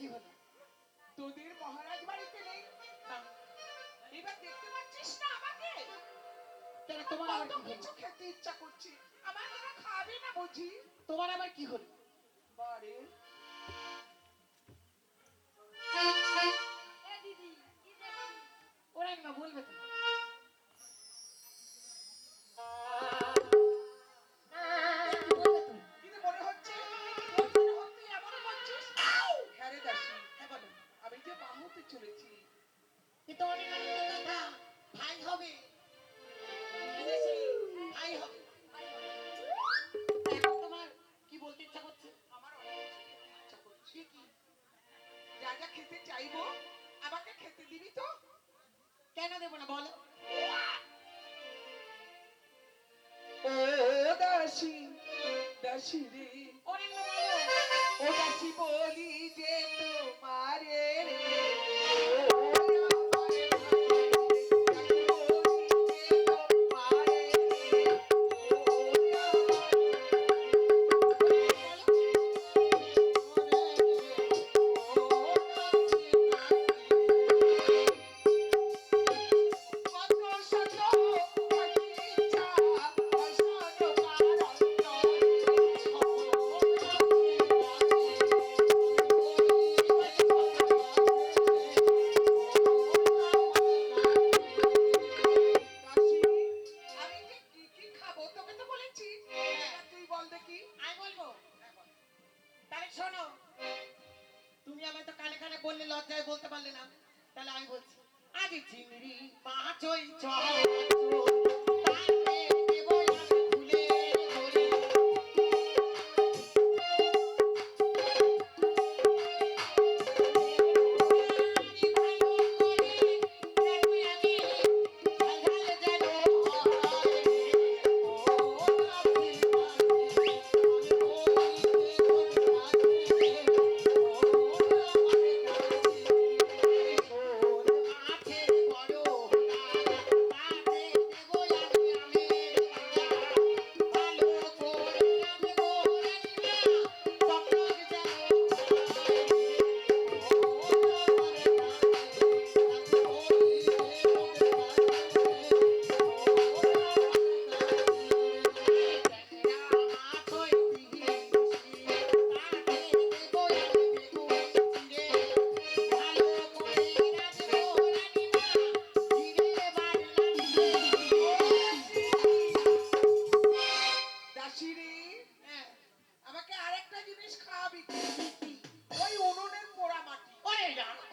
কি হলো? তোদের মহারাজ বাড়িতে নেই? এবার দেখতে পাচ্ছিস না আমাকে? তাহলে তোমার আবার কি কিছু খেতে ইচ্ছা করছে। আমার তোরা খাবে না বুঝি? তোমার আবার কি হলো? বারে হতে চলেছি কিন্তু অনেক আনন্দের কথা। ভাই হবে? ভাই হবে। এখন তোমার কি বলতে ইচ্ছা করছে? আমার ইচ্ছা করছে। কি? যা যা খেতে চাইব আমাকে খেতে দিবি তো? কেন দেবো না বলো? ও দাসী দাসী রে। ও দাসী বলি দেখি আমি বলব? তাহলে শোনো, তুমি আমায় তো কানে কানে বললে, লজ্জায় বলতে পারলে না। তাহলে আমি বলছি, আজ চিংড়ি পাঁচই চল। ওই উনুনের পোড়া মাটি ওরে জানা।